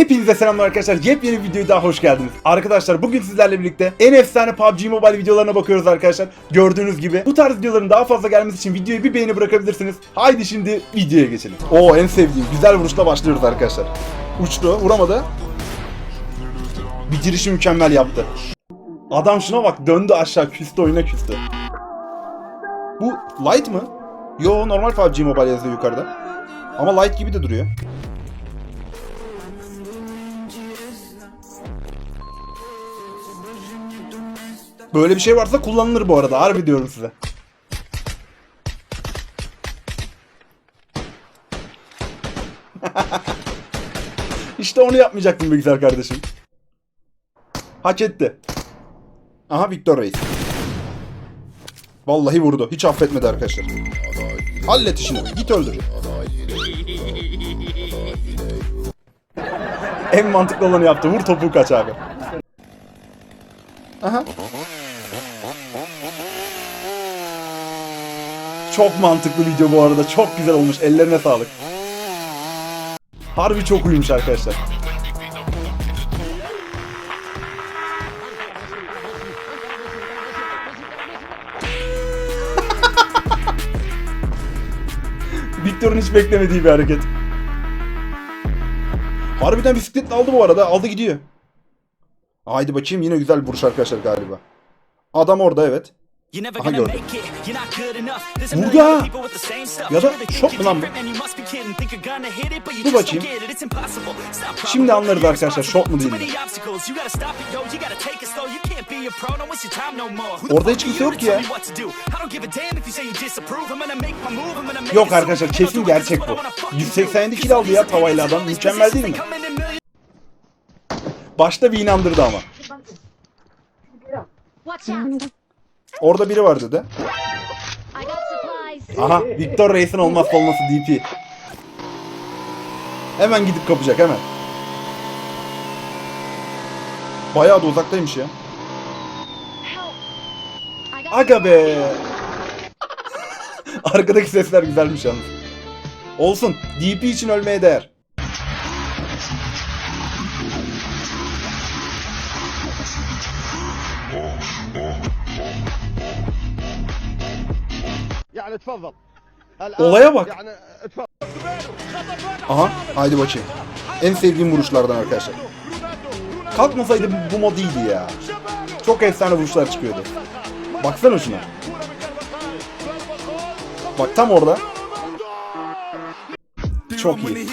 Hepinize selamlar arkadaşlar. Yepyeni bir videoya daha hoş geldiniz. Arkadaşlar bugün sizlerle birlikte en efsane PUBG Mobile videolarına bakıyoruz arkadaşlar. Gördüğünüz gibi bu tarz videoların daha fazla gelmesi için videoya bir beğeni bırakabilirsiniz. Haydi şimdi videoya geçelim. Oo en sevdiğim güzel vuruşla başlıyoruz arkadaşlar. Uçtu, vuramadı. Bitirişi mükemmel yaptı. Adam şuna bak döndü aşağı küstü oyuna küstü. Bu light mı? Yo normal PUBG Mobile yazıyor yukarıda. Ama light gibi de duruyor. Böyle bir şey varsa kullanılır bu arada. Harbi diyorum size. işte onu yapmayacaktım güzel kardeşim. Hak etti. Aha Victor Reis. Vallahi vurdu. Hiç affetmedi arkadaşlar. Hallet işini. Git öldür. En mantıklı olanı yaptı. Vur topuğu kaç abi. Aha. Çok mantıklı video bu arada. Çok güzel olmuş. Ellerine sağlık. Harbi çok uyumuş arkadaşlar. Victor'un hiç beklemediği bir hareket. Harbiden bisikletle aldı bu arada. Aldı gidiyor. Haydi bakayım yine güzel bir vuruş arkadaşlar galiba. Adam orada evet. Aha, gonna gördüm. make it. You're not good enough. There's a Vurdu million ha. people with the same stuff. Ya da şok mu lan bu? you're different and you must be kidding. Think you're gonna hit it, but you Dur just don't bakayım. get it. It's impossible. It's not Şimdi anlarız arkadaşlar, şok mu değil Too mi? many obstacles. You gotta stop it, yo. You gotta take it slow. You can't be a pro. Don't waste your time no more. Who the Orada hiç are kimse you yok ki tell ya. me what to do? I don't give a damn if you say you disapprove. I'm gonna make my move. I'm gonna make Yok arkadaşlar, you kesin gerçek bu. what I wanna fucking 187 do. kill aldı ya tavayla adam. Mükemmel değil mi? Başta bir inandırdı ama. Orada biri var dedi. Aha Victor Reis'in olmazsa olması DP. Hemen gidip kapacak hemen. Bayağı da uzaktaymış ya. Aga be. Arkadaki sesler güzelmiş yalnız. Olsun. DP için ölmeye değer. تفضل الآن Olaya bak. يعني تفضل Aha. Haydi bakayım. En sevdiğim vuruşlardan arkadaşlar. Kalkmasaydı bu, bu mod iyiydi ya. Çok efsane vuruşlar çıkıyordu. Baksana şuna. Bak tam orada. Çok iyi.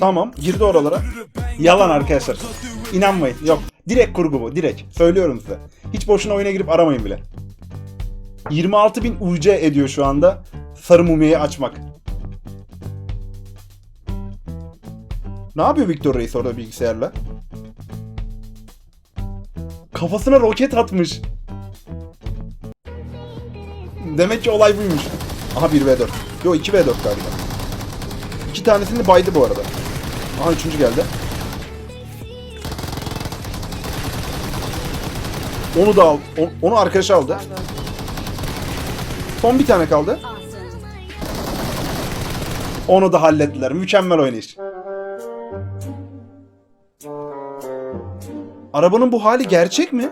Tamam girdi oralara. Yalan arkadaşlar. İnanmayın. Yok. Direkt kurgu bu. Direkt. Söylüyorum size. Hiç boşuna oyuna girip aramayın bile. 26.000 UC ediyor şu anda. Sarı mumyayı açmak. Ne yapıyor Victor Reis orada bilgisayarla? Kafasına roket atmış. Demek ki olay buymuş. Aha 1v4. Yo 2v4 galiba. İki tanesini baydı bu arada. Aha üçüncü geldi. Onu da al. Onu arkadaşı aldı. Son bir tane kaldı. Onu da hallettiler. Mükemmel oynayış. Arabanın bu hali gerçek mi?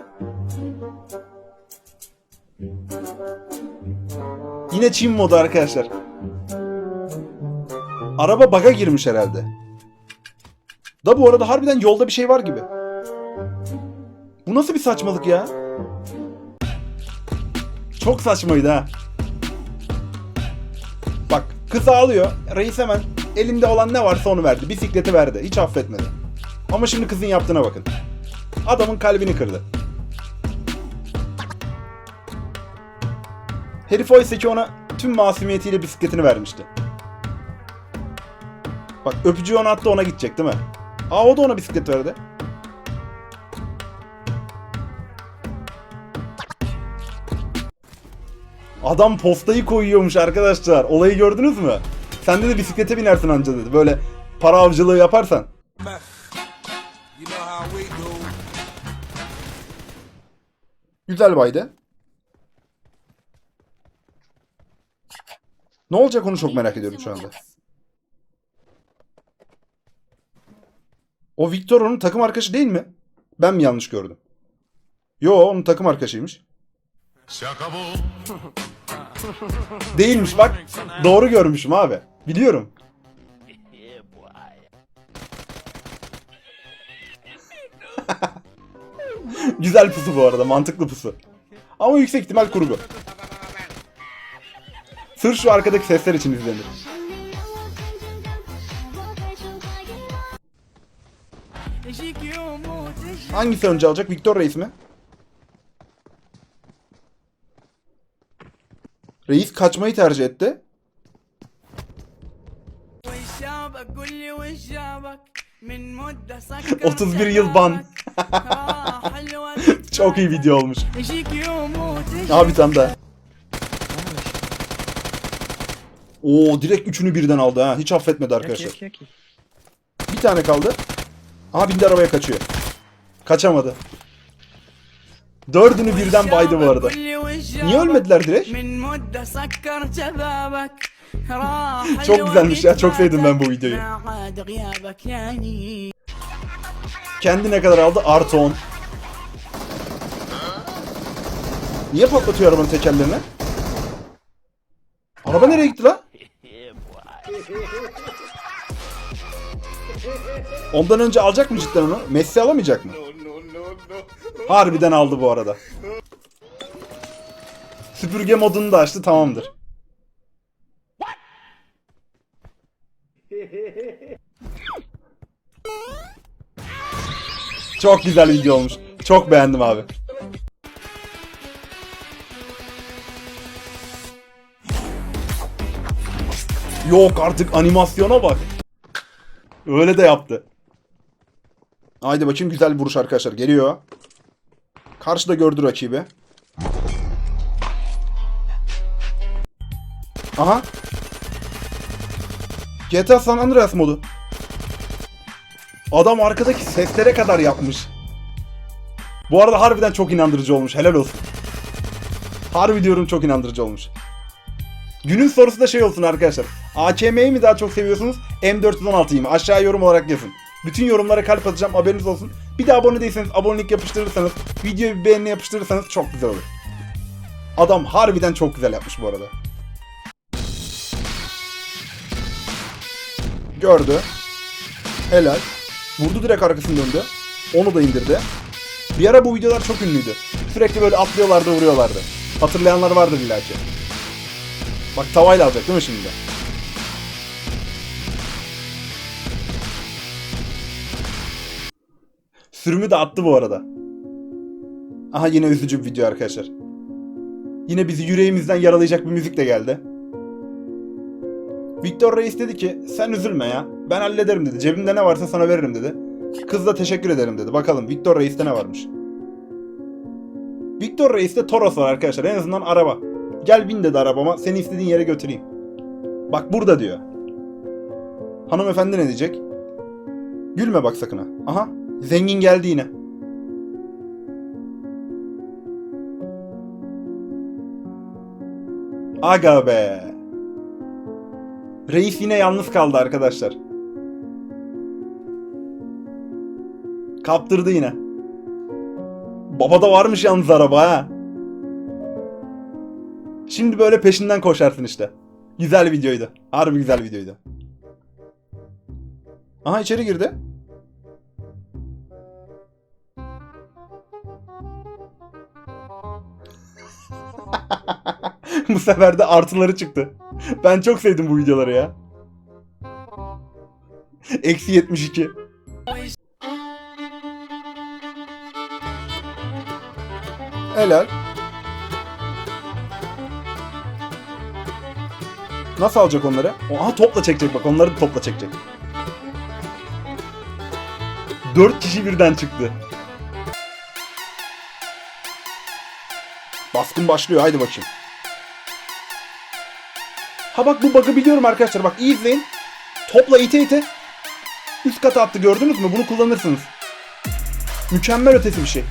Yine Çin modu arkadaşlar. Araba baga girmiş herhalde. Da bu arada harbiden yolda bir şey var gibi. Nasıl bir saçmalık ya? Çok saçmaydı ha. Bak kız ağlıyor. Reis hemen elinde olan ne varsa onu verdi. Bisikleti verdi. Hiç affetmedi. Ama şimdi kızın yaptığına bakın. Adamın kalbini kırdı. Herif oysa ki ona tüm masumiyetiyle bisikletini vermişti. Bak öpücüğü ona attı ona gidecek değil mi? Aa o da ona bisiklet verdi. Adam postayı koyuyormuş arkadaşlar. Olayı gördünüz mü? Sen de bisiklete binersin anca dedi. Böyle para avcılığı yaparsan. Güzel baydı. Ne olacak onu çok merak ediyorum şu anda. O Victor onun takım arkadaşı değil mi? Ben mi yanlış gördüm? Yo onun takım arkadaşıymış. Değilmiş bak. Doğru görmüşüm abi. Biliyorum. Güzel pusu bu arada. Mantıklı pusu. Ama yüksek ihtimal kurgu. Sırf şu arkadaki sesler için izlenir. Hangisi önce alacak? Victor Reis mi? Reis kaçmayı tercih etti. ...31 yıl ban. Çok iyi video olmuş. Abi tam da. Oo direkt üçünü birden aldı ha. Hiç affetmedi arkadaşlar. Bir tane kaldı. Aha bindi arabaya kaçıyor. Kaçamadı. Dördünü birden baydı bu arada. Niye ölmediler direkt? çok güzelmiş ya. Çok sevdim ben bu videoyu. Kendi ne kadar aldı? Artı 10. Niye patlatıyor arabanın tekerlerini? Araba nereye gitti la? Ondan önce alacak mı cidden onu? Messi alamayacak mı? Harbiden aldı bu arada. Süpürge modunu da açtı tamamdır. Çok güzel video olmuş. Çok beğendim abi. Yok artık animasyona bak. Öyle de yaptı. Haydi bakayım güzel bir vuruş arkadaşlar. Geliyor. Karşıda gördü rakibi. Aha. GTA San Andreas modu. Adam arkadaki seslere kadar yapmış. Bu arada harbiden çok inandırıcı olmuş. Helal olsun. Harbi diyorum çok inandırıcı olmuş. Günün sorusu da şey olsun arkadaşlar. AKM'yi mi daha çok seviyorsunuz? M416'yı mı? Aşağı yorum olarak yazın. Bütün yorumlara kalp atacağım haberiniz olsun. Bir de abone değilseniz abonelik yapıştırırsanız, videoyu bir beğeni yapıştırırsanız çok güzel olur. Adam harbiden çok güzel yapmış bu arada. Gördü. Helal. Vurdu direkt arkasını döndü. Onu da indirdi. Bir ara bu videolar çok ünlüydü. Sürekli böyle atlıyorlardı vuruyorlardı. Hatırlayanlar vardır illaki. Bak tavayla alacak değil mi şimdi? Sürümü de attı bu arada. Aha yine üzücü bir video arkadaşlar. Yine bizi yüreğimizden yaralayacak bir müzik de geldi. Victor Reis dedi ki sen üzülme ya. Ben hallederim dedi. Cebimde ne varsa sana veririm dedi. Kız da teşekkür ederim dedi. Bakalım Victor Reis'te ne varmış. Victor Reis'te Toros var arkadaşlar. En azından araba. Gel bin dedi arabama. Seni istediğin yere götüreyim. Bak burada diyor. Hanımefendi ne diyecek? Gülme bak sakın ha. Aha. Zengin geldi yine. Aga be. Reis yine yalnız kaldı arkadaşlar. Kaptırdı yine. Baba da varmış yalnız araba ha. Şimdi böyle peşinden koşarsın işte. Güzel videoydu. Harbi güzel videoydu. Aha içeri girdi. bu sefer de artıları çıktı. Ben çok sevdim bu videoları ya. Eksi 72. Helal. Nasıl alacak onları? Aha topla çekecek bak onları da topla çekecek. Dört kişi birden çıktı. Baskın başlıyor haydi bakayım. Ha bak bu bug'ı biliyorum arkadaşlar bak iyi izleyin. Topla ite ite. Üst kata attı gördünüz mü? Bunu kullanırsınız. Mükemmel ötesi bir şey.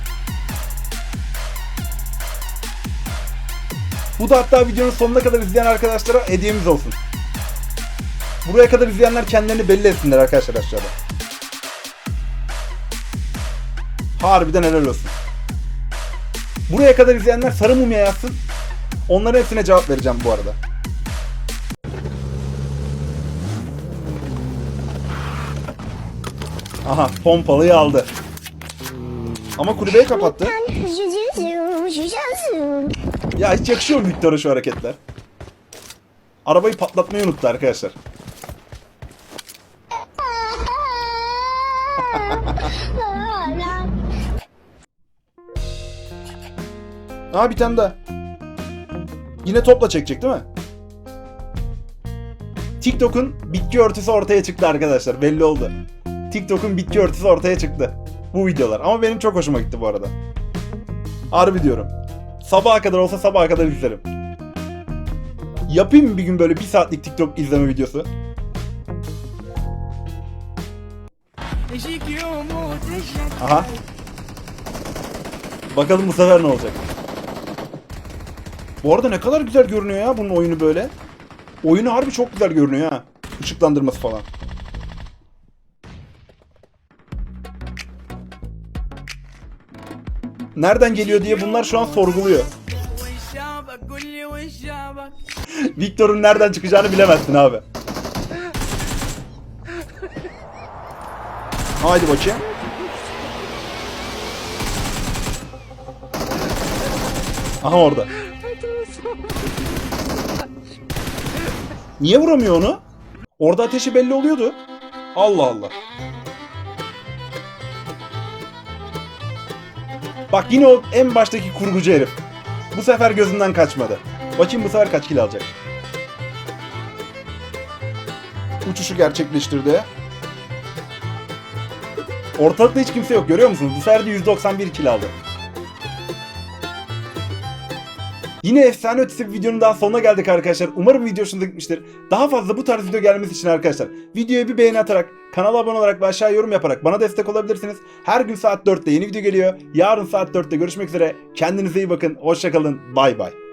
Bu da hatta videonun sonuna kadar izleyen arkadaşlara hediyemiz olsun. Buraya kadar izleyenler kendilerini belli etsinler arkadaşlar aşağıda. Harbiden helal olsun. Buraya kadar izleyenler sarı mumya yazsın. Onların hepsine cevap vereceğim bu arada. Aha pompalıyı aldı. Ama kulübeyi kapattı. Ya hiç yakışıyor mu Victor'a şu hareketler? Arabayı patlatmayı unuttu arkadaşlar. Ha bir tane daha. Yine topla çekecek değil mi? TikTok'un bitki örtüsü ortaya çıktı arkadaşlar. Belli oldu. TikTok'un bitki örtüsü ortaya çıktı. Bu videolar. Ama benim çok hoşuma gitti bu arada. Harbi diyorum. Sabaha kadar olsa sabaha kadar izlerim. Yapayım mı bir gün böyle bir saatlik TikTok izleme videosu? Aha. Bakalım bu sefer ne olacak. Bu arada ne kadar güzel görünüyor ya bunun oyunu böyle. Oyunu harbi çok güzel görünüyor ha. Işıklandırması falan. Nereden geliyor diye bunlar şu an sorguluyor. Victor'un nereden çıkacağını bilemezsin abi. Haydi bakayım. Aha orada. Niye vuramıyor onu? Orada ateşi belli oluyordu. Allah Allah. Bak yine o en baştaki kurgucu herif. Bu sefer gözünden kaçmadı. Bakayım bu sefer kaç kill alacak. Uçuşu gerçekleştirdi. Ortalıkta hiç kimse yok görüyor musunuz? Bu sefer de 191 kill aldı. Yine efsane ötesi bir videonun daha sonuna geldik arkadaşlar. Umarım video hoşunuza gitmiştir. Daha fazla bu tarz video gelmesi için arkadaşlar videoya bir beğeni atarak, kanala abone olarak ve aşağı yorum yaparak bana destek olabilirsiniz. Her gün saat 4'te yeni video geliyor. Yarın saat 4'te görüşmek üzere. Kendinize iyi bakın. Hoşçakalın. Bay bay.